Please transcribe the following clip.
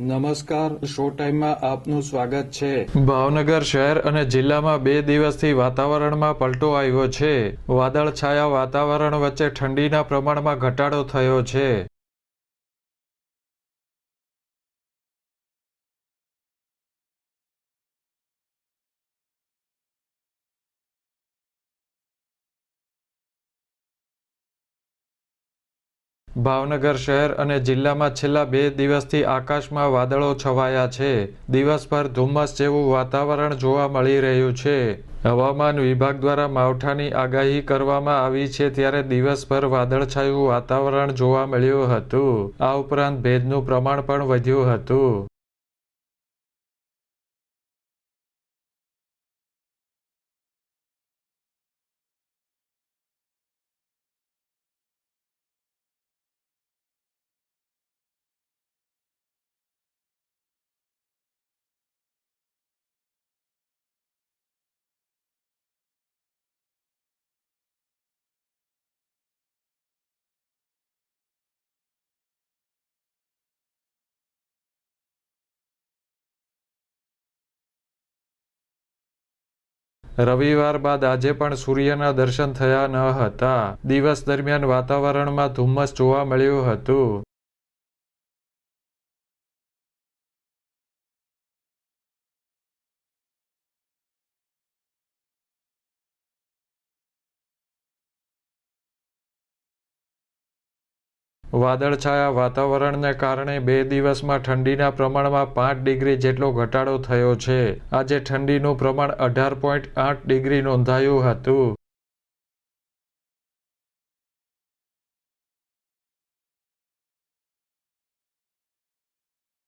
નમસ્કાર, શો ટાઈમમાં આપનું સ્વાગત છે. ભાવનગર શહેર અને જિલ્લામાં બે દિવસથી વાતાવરણમાં પલટો આવ્યો છે. વાદળછાયા વાતાવરણ વચ્ચે ઠંડીના પ્રમાણમાં ઘટાડો થયો છે. ભાવનગર શહેર અને જિલ્લામાં છેલ્લા બે દિવસથી આકાશમાં વાદળો છવાયા છે. દિવસભર ધુમ્મસ જેવું વાતાવરણ જોવા મળી રહ્યું છે. હવામાન વિભાગ દ્વારા માવઠાની આગાહી કરવામાં આવી છે ત્યારે દિવસભર વાદળછાયું વાતાવરણ જોવા મળ્યું હતું. આ ઉપરાંત ભેજનું પ્રમાણ પણ વધ્યું હતું. રવિવાર બાદ આજે પણ સૂર્યના દર્શન થયા ન હતા. દિવસ દરમિયાન વાતાવરણમાં ધુમ્મસ જોવા મળ્યું હતું. વાદળછાયા વાતાવરણને કારણે બે દિવસમાં ઠંડીના પ્રમાણમાં પાંચ ડિગ્રી જેટલો ઘટાડો થયો છે. આજે ઠંડીનું પ્રમાણ અઢાર પોઈન્ટ આઠ ડિગ્રી નોંધાયું હતું.